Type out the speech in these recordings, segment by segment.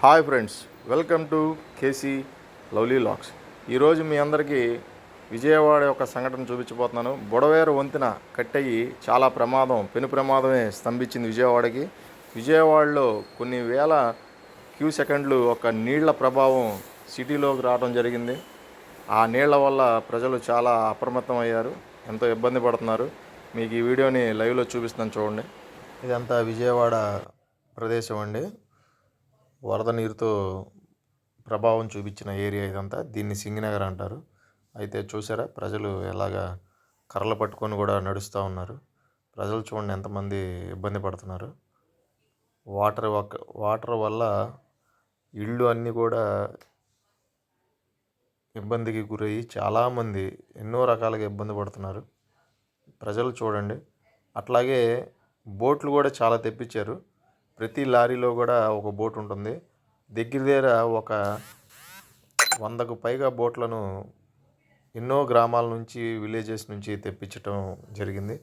Hi friends welcome to KC lovely lakhs ఈరోజు మీ అందరికీ విజయవాడ యొక్క సంఘటన చూపించబోతున్నాను. బుడవేరు వంతెన కట్టయి చాలా ప్రమాదం పెను ప్రమాదమే స్తంభించింది విజయవాడకి. విజయవాడలో కొన్ని వేల క్యూ సెకండ్లు ఒక నీళ్ళ ప్రభావం సిటీలోకి రావడం జరిగింది. ఆ నీళ్ళ వల్ల ప్రజలు చాలా అప్రమత్తం అయ్యారు ఎంతో ఇబ్బంది పడుతున్నారు. మీకు ఈ వీడియోని లైవ్లో చూపిస్తున్నాను చూడండి. ఇదంతా విజయవాడ ప్రదేశం అండి. వరద నీరుతో ప్రభావం చూపించిన ఏరియా ఇదంతా. దీన్ని సింగినగర్ అంటారు. అయితే చూసారా ప్రజలు ఎలాగా కర్రలు పట్టుకొని కూడా నడుస్తూ ఉన్నారు. ప్రజలు చూడండి ఎంతమంది ఇబ్బంది పడుతున్నారు. వాటర్ ఒక వాటర్ వల్ల ఇళ్ళు అన్నీ కూడా ఇబ్బందికి గురయ్యి చాలామంది ఎన్నో రకాలుగా ఇబ్బంది పడుతున్నారు. ప్రజలు చూడండి. అట్లాగే బోట్లు కూడా చాలా తెప్పించారు. ప్రతి లారీలో కూడా ఒక బోట్ ఉంటుంది. దగ్గర దగ్గర ఒక వందకు పైగా బోట్లను ఎన్నో గ్రామాల నుంచి విలేజెస్ నుంచి తెప్పించటం జరిగింది.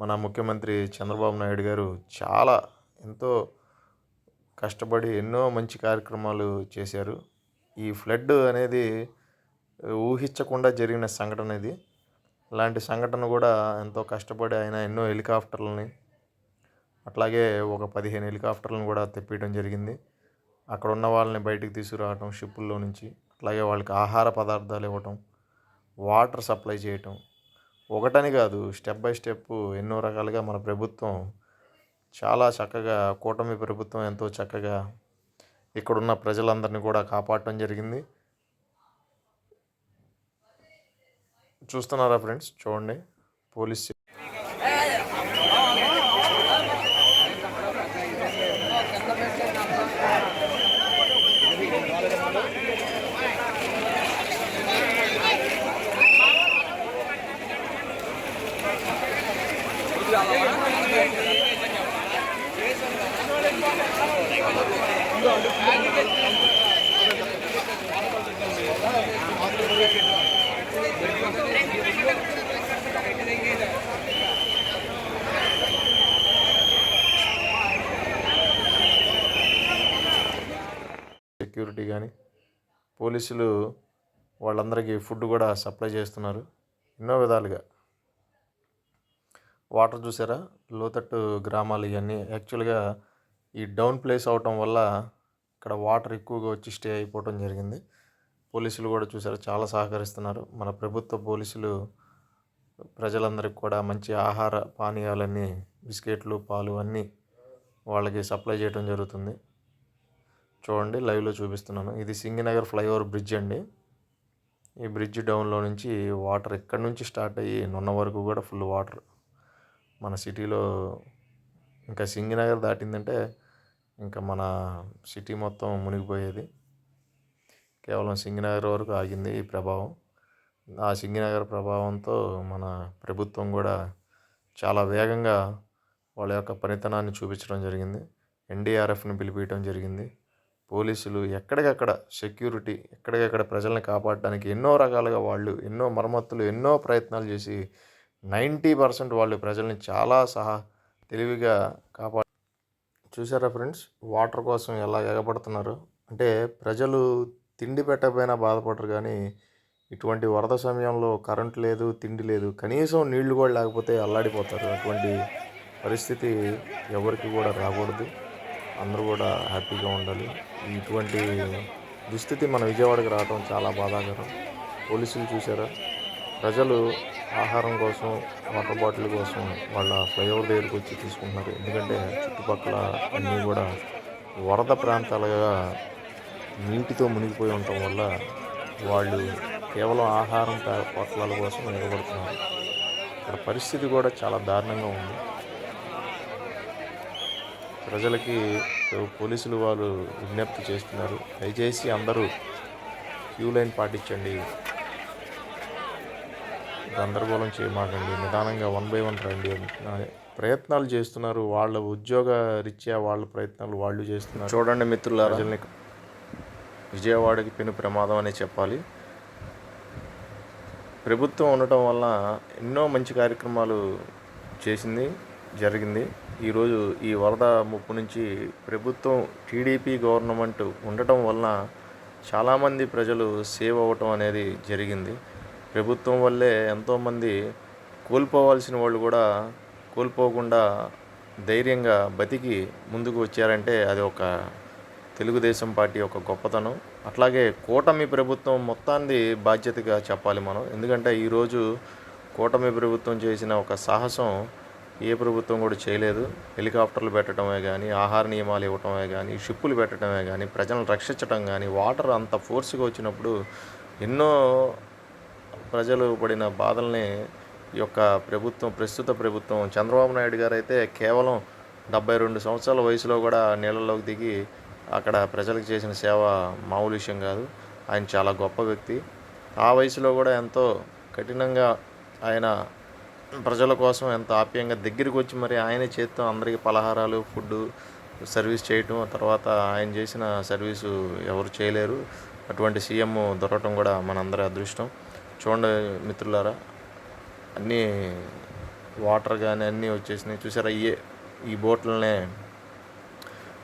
మన ముఖ్యమంత్రి చంద్రబాబు నాయుడు గారు చాలా ఎంతో కష్టపడి ఎన్నో మంచి కార్యక్రమాలు చేశారు. ఈ ఫ్లడ్ అనేది ఊహించకుండా జరిగిన సంఘటన ఇది. ఇలాంటి సంఘటన కూడా ఎంతో కష్టపడి ఆయన ఎన్నో హెలికాప్టర్లని అట్లాగే ఒక పదిహేను హెలికాప్టర్లను కూడా తెప్పించడం జరిగింది. అక్కడ ఉన్న వాళ్ళని బయటికి తీసుకురావటం షిప్పుల్లో నుంచి అట్లాగే వాళ్ళకి ఆహార పదార్థాలు ఇవ్వటం వాటర్ సప్లై చేయటం. ఒకటని కాదు స్టెప్ బై స్టెప్ ఎన్నో రకాలుగా మన ప్రభుత్వం చాలా చక్కగా కూటమి ప్రభుత్వం ఎంతో చక్కగా ఇక్కడున్న ప్రజలందరినీ కూడా కాపాడటం జరిగింది. చూస్తున్నారా ఫ్రెండ్స్? చూడండి. పోలీస్ సెక్యూరిటీ కానీ పోలీసులు వాళ్ళందరికీ ఫుడ్ కూడా సప్లై చేస్తున్నారు. ఎన్నో విధాలుగా. వాటర్ చూసారా? లోతట్టు గ్రామాలు ఇవన్నీ. యాక్చువల్గా ఈ డౌన్ ప్లేస్ అవటం వల్ల ఇక్కడ వాటర్ ఎక్కువగా వచ్చి స్టే అయిపోవటం జరిగింది. పోలీసులు కూడా చూసారా? చాలా సహకరిస్తున్నారు. మన ప్రభుత్వ పోలీసులు ప్రజలందరికీ కూడా మంచి ఆహార పానీయాలన్నీ బిస్కెట్లు పాలు అన్నీ వాళ్ళకి సప్లై చేయడం జరుగుతుంది. చూడండి లైవ్లో చూపిస్తున్నాను. ఇది సింగినగర్ ఫ్లైఓవర్ బ్రిడ్జ్ అండి. ఈ బ్రిడ్జ్ డౌన్లో నుంచి వాటర్ ఎక్కడి నుంచి స్టార్ట్ అయ్యి నున్న వరకు కూడా ఫుల్ వాటర్. మన సిటీలో ఇంకా సింగినగర్ దాటిందంటే ఇంకా మన సిటీ మొత్తం మునిగిపోయేది. కేవలం సింగినగర్ వరకు ఆగింది ఈ ప్రభావం. ఆ సింగినగర్ ప్రభావంతో మన ప్రభుత్వం కూడా చాలా వేగంగా వాళ్ళ యొక్క పనితనాన్ని చూపించడం జరిగింది. ఎన్డీఆర్ఎఫ్ని పిలిపించడం జరిగింది. పోలీసులు ఎక్కడికక్కడ సెక్యూరిటీ ఎక్కడికక్కడ ప్రజల్ని కాపాడడానికి ఎన్నో రకాలుగా వాళ్ళు ఎన్నో మరమ్మతులు ఎన్నో ప్రయత్నాలు చేసి నైంటీ పర్సెంట్ వాళ్ళు ప్రజల్ని చాలా సహా తెలివిగా కాపాడు చూసారా ఫ్రెండ్స్? వాటర్ కోసం ఎలా ఎగబడుతున్నారు? అంటే ప్రజలు తిండి పెట్టకపోయినా బాధపడరు కానీ ఇటువంటి వరద సమయంలో కరెంట్ లేదు తిండి లేదు కనీసం నీళ్ళు కూడా లేకపోతే అల్లాడిపోతారు. అటువంటి పరిస్థితి ఎవరికి కూడా రాకూడదు. అందరూ కూడా హ్యాపీగా ఉండాలి. ఇటువంటి దుస్థితి మన విజయవాడకి రావడం చాలా బాధాకరం. పోలీసులు చూసారా ప్రజలు ఆహారం కోసం వాటర్ బాటిల్ కోసం వాళ్ళ ఫ్లైఓవర్ దగ్గరికి వచ్చి తీసుకుంటున్నారు. ఎందుకంటే చుట్టుపక్కల అన్నీ కూడా వరద ప్రాంతాలుగా నీటితో మునిగిపోయి ఉండటం వల్ల వాళ్ళు కేవలం ఆహారం ప- పొట్లాల కోసం నిలబడుతున్నారు. ఇక్కడ పరిస్థితి కూడా చాలా దారుణంగా ఉంది. ప్రజలకి పోలీసులు వాళ్ళు విజ్ఞప్తి చేస్తున్నారు. దయచేసి అందరూ క్యూ లైన్ పాటించండి. గందరగోళం చేయమాకండి. నిదానంగా వన్ బై వన్ రండి. ప్రయత్నాలు చేస్తున్నారు. వాళ్ళ ఉద్యోగ రీత్యా వాళ్ళ ప్రయత్నాలు వాళ్ళు చేస్తున్నారు. చూడండి మిత్రులారా. ప్రజల్ని విజయవాడకి పెను ప్రమాదం అనే చెప్పాలి. ప్రభుత్వం ఉండటం వల్ల ఎన్నో మంచి కార్యక్రమాలు చేసింది జరిగింది. ఈరోజు ఈ వరద ముప్పు నుంచి ప్రభుత్వం టీడీపీ గవర్నమెంట్ ఉండటం వలన చాలామంది ప్రజలు సేవ్ అవ్వటం అనేది జరిగింది. ప్రభుత్వం వల్లే ఎంతోమంది కోల్పోవాల్సిన వాళ్ళు కూడా కోల్పోకుండా ధైర్యంగా బతికి ముందుకు వచ్చారంటే అది ఒక తెలుగుదేశం పార్టీ యొక్క గొప్పతనం. అట్లాగే కూటమి ప్రభుత్వం మొత్తాన్ని బాధ్యతగా చెప్పాలి మనం. ఎందుకంటే ఈరోజు కూటమి ప్రభుత్వం చేసిన ఒక సాహసం ఏ ప్రభుత్వం కూడా చేయలేదు. హెలికాప్టర్లు పెట్టడమే కానీ ఆహార నియమాలు ఇవ్వటమే కానీ షిప్పులు పెట్టడమే కానీ ప్రజలను రక్షించడం కానీ వాటర్ అంత ఫోర్స్గా వచ్చినప్పుడు ఎన్నో ప్రజలు పడిన బాధల్ని ఈ యొక్క ప్రభుత్వం ప్రస్తుత ప్రభుత్వం చంద్రబాబు నాయుడు గారు అయితే కేవలం డెబ్బై రెండు సంవత్సరాల వయసులో కూడా నీళ్ళలోకి దిగి అక్కడ ప్రజలకు చేసిన సేవ మామూలు విషయం కాదు. ఆయన చాలా గొప్ప వ్యక్తి. ఆ వయసులో కూడా ఎంతో కఠినంగా ఆయన ప్రజల కోసం ఎంత ఆప్యాయంగా దగ్గరికి వచ్చి మరి ఆయనే చేత్తో అందరికీ పలహారాలు ఫుడ్ సర్వీస్ చేయటం తర్వాత ఆయన చేసిన సర్వీసు ఎవరు చేయలేరు. అటువంటి సీఎం దొరకటం కూడా మనందరి అదృష్టం. చూడండి మిత్రులారా అన్నీ వాటర్ కానీ అన్నీ వచ్చేసినాయి. చూసారా ఈ ఈ బోట్లనే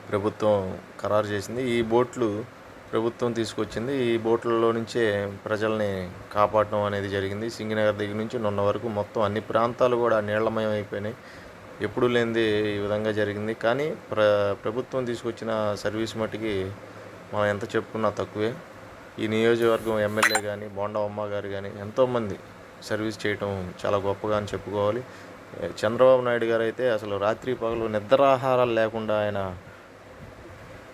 ప్రభుత్వం ఖరారు చేసింది. ఈ బోట్లు ప్రభుత్వం తీసుకొచ్చింది. ఈ బోట్లలో నుంచే ప్రజల్ని కాపాడటం అనేది జరిగింది. సింగినగర్ దగ్గర నుంచి నున్న వరకు మొత్తం అన్ని ప్రాంతాలు కూడా నీళ్ళమయం అయిపోయినాయి ఎప్పుడు లేనిది ఈ విధంగా జరిగింది. కానీ ప్ర ప్రభుత్వం తీసుకొచ్చిన సర్వీస్ మట్టుకి మనం ఎంత చెప్పుకున్నా తక్కువే. ఈ నియోజకవర్గం ఎమ్మెల్యే కానీ బోండా అమ్మ గారు కానీ ఎంతోమంది సర్వీస్ చేయటం చాలా గొప్పగా అని చెప్పుకోవాలి. చంద్రబాబు నాయుడు గారు అయితే అసలు రాత్రి పగలు నిద్రాహారాలు లేకుండా ఆయన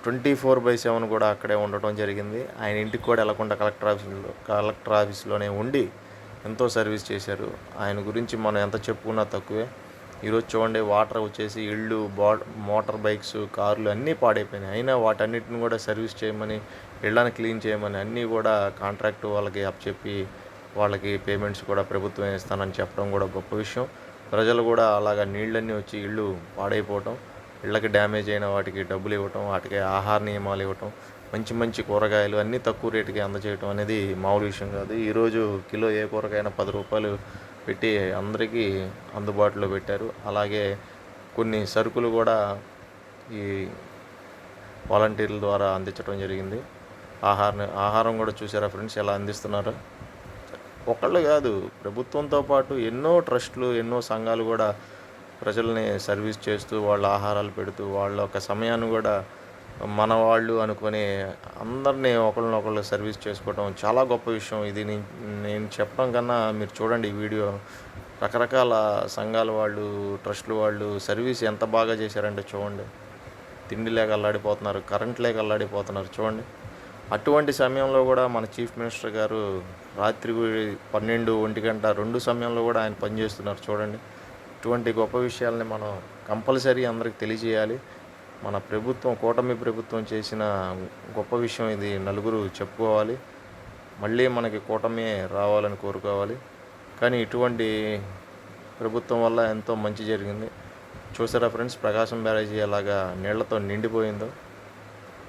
ట్వంటీ ఫోర్ బై సెవెన్ కూడా అక్కడే ఉండటం జరిగింది. ఆయన ఇంటికి కూడా వెళ్ళకుండా కలెక్టర్ ఆఫీస్లో కలెక్టర్ ఆఫీస్లోనే ఉండి ఎంతో సర్వీస్ చేశారు. ఆయన గురించి మనం ఎంత చెప్పుకున్నా తక్కువే. ఈరోజు చూడండి వాటర్ వచ్చేసి ఇళ్ళు బా మోటార్ బైక్స్ కార్లు అన్నీ పాడైపోయినాయి. అయినా వాటన్నిటిని కూడా సర్వీస్ చేయమని ఇళ్ళని క్లీన్ చేయమని అన్నీ కూడా కాంట్రాక్ట్ వాళ్ళకి అప్పచెప్పి వాళ్ళకి పేమెంట్స్ కూడా ప్రభుత్వం ఇస్తానని చెప్పడం కూడా గొప్ప విషయం. ప్రజలు కూడా అలాగా నీళ్ళన్నీ వచ్చి ఇళ్ళు పాడైపోవటం ఇళ్ళకి డ్యామేజ్ అయిన వాటికి డబ్బులు ఇవ్వటం వాటికి ఆహార నియమాలు ఇవ్వటం మంచి మంచి కూరగాయలు అన్నీ తక్కువ రేటుకి అందజేయటం అనేది మామూలు విషయం కాదు. ఈరోజు కిలో ఏ కూరగాయన పది రూపాయలు పెట్టి అందరికీ అందుబాటులో పెట్టారు. అలాగే కొన్ని సరుకులు కూడా ఈ వాలంటీర్ల ద్వారా అందించడం జరిగింది. ఆహార ఆహారం కూడా చూసారా ఫ్రెండ్స్ ఎలా అందిస్తున్నారు? ఒకళ్ళు కాదు ప్రభుత్వంతో పాటు ఎన్నో ట్రస్టులు ఎన్నో సంఘాలు కూడా ప్రజల్ని సర్వీస్ చేస్తూ వాళ్ళ ఆహారాలు పెడుతూ వాళ్ళ యొక్క సమయాన్ని కూడా మన వాళ్ళు అనుకొని అందరినీ ఒకళ్ళనొకళ్ళు సర్వీస్ చేసుకోవడం చాలా గొప్ప విషయం. ఇది నేను చెప్పడం కన్నా మీరు చూడండి ఈ వీడియో. రకరకాల సంఘాల వాళ్ళు ట్రస్టుల వాళ్ళు సర్వీస్ ఎంత బాగా చేశారంటే చూడండి. తిండి లేక అల్లాడిపోతున్నారు కరెంట్ లేక అల్లాడిపోతున్నారు చూడండి. అటువంటి సమయంలో కూడా మన చీఫ్ మినిస్టర్ గారు రాత్రి పన్నెండు ఒంటి గంట రెండు సమయంలో కూడా ఆయన పనిచేస్తున్నారు చూడండి. ఇటువంటి గొప్ప విషయాల్ని మనం కంపల్సరీ అందరికి తెలియజేయాలి. మన ప్రభుత్వం కూటమి ప్రభుత్వం చేసిన గొప్ప విషయం ఇది నలుగురు చెప్పుకోవాలి. మళ్ళీ మనకి కూటమి రావాలని కోరుకోవాలి. కానీ ఇటువంటి ప్రభుత్వం వల్ల ఎంతో మంచి జరిగింది. చూసారా ఫ్రెండ్స్ ప్రకాశం బ్యారేజీ ఎలాగా నీళ్ళతో నిండిపోయిందో.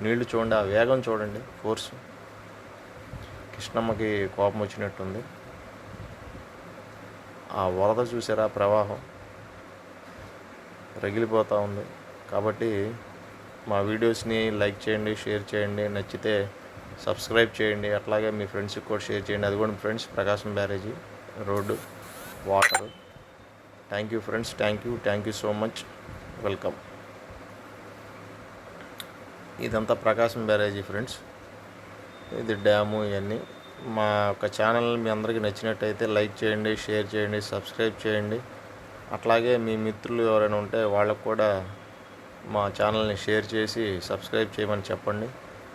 నీళ్ళు చూడండి ఆ వేగం చూడండి ఫోర్స్. కృష్ణమ్మకి కోపం వచ్చినట్టుంది. ఆ వరద చూసారా ప్రవాహం. రగిలిపోతూ ఉంది. కాబట్టి మా వీడియోస్ని లైక్ చేయండి షేర్ చేయండి నచ్చితే సబ్స్క్రైబ్ చేయండి. అట్లాగే మీ ఫ్రెండ్స్కి కూడా షేర్ చేయండి. అది కూడా friends Prakasam barrage road water. Thank you friends thank you thank you so much. Welcome. ఇదంతా ప్రకాశం బ్యారేజీ ఫ్రెండ్స్. ఇది డ్యాము ఇవన్నీ. మా యొక్క ఛానల్ మీ అందరికీ నచ్చినట్టయితే లైక్ చేయండి షేర్ చేయండి సబ్స్క్రైబ్ చేయండి. అట్లాగే మీ మిత్రులు ఎవరైనా ఉంటే వాళ్ళకు కూడా మా ఛానల్ని షేర్ చేసి సబ్స్క్రైబ్ చేయమని చెప్పండి.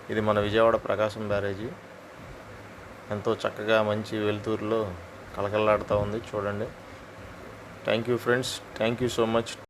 ఇది మన విజయవాడ ప్రకాశం బ్యారేజీ. ఎంతో చక్కగా మంచి వెలుతురులో కలకల్లాడుతూ ఉంది. చూడండి. Thank you friends. Thank you so much.